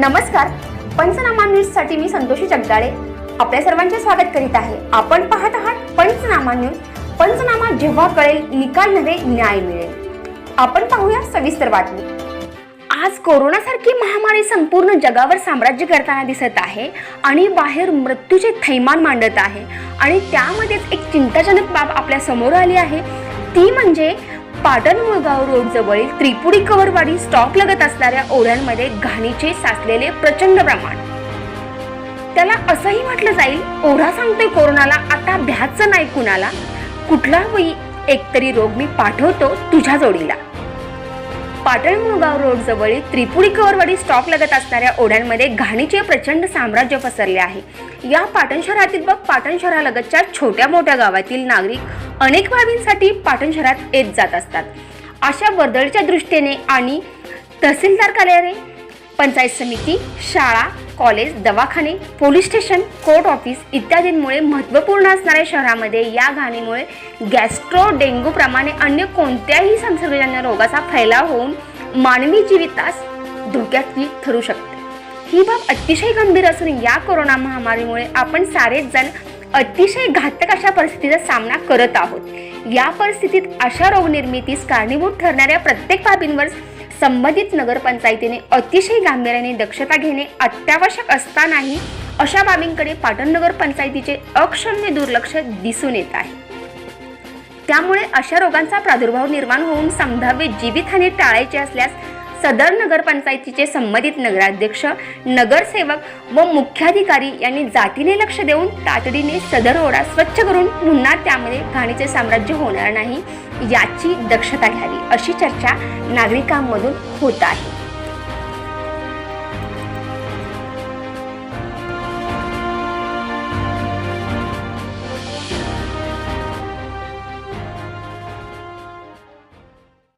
नमस्कार. पंचनामा न्यूजसाठी मी संतोषी जगदाळे. आपल्या सर्वांचे स्वागत करीत आहे. आपण पाहत आहात पंचनामा न्यूज. पंचनामा जेव्हा कळेल निकाल नव्हे न्याय मिळेल. आपण पाहूया सविस्तर बातमी. आज कोरोनासारखी महामारी संपूर्ण जगावर साम्राज्य करताना दिसत आहे आणि बाहेर मृत्यूचे थैमान मांडत आहे. आणि त्यामध्येच एक चिंताजनक बाब आपल्यासमोर आली आहे. ती म्हणजे पाटण मुळगाव रोड जवळील त्रिपुरी कवरवाडी स्टॉक लगत असणाऱ्या ओढ्यांमध्ये घाणीचे साचलेले प्रचंड प्रमाण. त्याला असंही म्हटलं जाईल ओढा सांगतोय कोरोनाला आता भ्याचं नाही कुणाला. कुठला होई एकतरी रोग मी पाठवतो तुझ्या जोडीला. पाटण मुळगाव रोड जवळील त्रिपुरी कवरवाडी स्टॉक लगत असणाऱ्या ओढ्यांमध्ये घाणीचे प्रचंड साम्राज्य पसरले आहे. या पाटण शहरातील व पाटण शहरालगतच्या छोट्या मोठ्या गावातील नागरिक अनेक बाबींसाठी पाटण शहरात येत जात असतात. अशा वर्दळीच्या दृष्टीने आणि तहसीलदार कार्यालय पंचायत समिती शाळा कॉलेज दवाखाने पोलीस स्टेशन कोर्ट ऑफिस इत्यादींमुळे महत्त्वपूर्ण असणाऱ्या शहरामध्ये या घाणीमुळे गॅस्ट्रो डेंग्यूप्रमाणे अन्य कोणत्याही संसर्गजन्य रोगाचा फैलाव होऊन मानवी जीवितास धोक्यातली ठरू शकते. ही बाब अतिशय गंभीर असून या कोरोना महामारीमुळे आपण सारेच जण अतिशय घातक अशा परिस्थितीचा सामना करत आहोत. या परिस्थितीत अशा रोगनिर्मितीस कारणीभूत ठरणाऱ्या प्रत्येक बाबींवर संबंधित नगरपंचायतीने अतिशय गांभीर्याने दक्षता घेणे अत्यावश्यक असतानाही अशा बाबींकडे पाटण नगर पंचायतीचे अक्षम्य दुर्लक्ष दिसून येत आहे. त्यामुळे अशा रोगांचा प्रादुर्भाव निर्माण होऊन संभाव्य जीवितहानी टाळायची असल्यास सदर नगरपंचायतीचे संबंधित नगराध्यक्ष नगरसेवक व मुख्याधिकारी यांनी जातीने लक्ष देऊन तातडीने सदर ओढा स्वच्छ करून पुन्हा त्यामध्ये घाणीचे साम्राज्य होणार नाही याची दक्षता घ्यावी अशी चर्चा नागरिकांमधून होत आहे.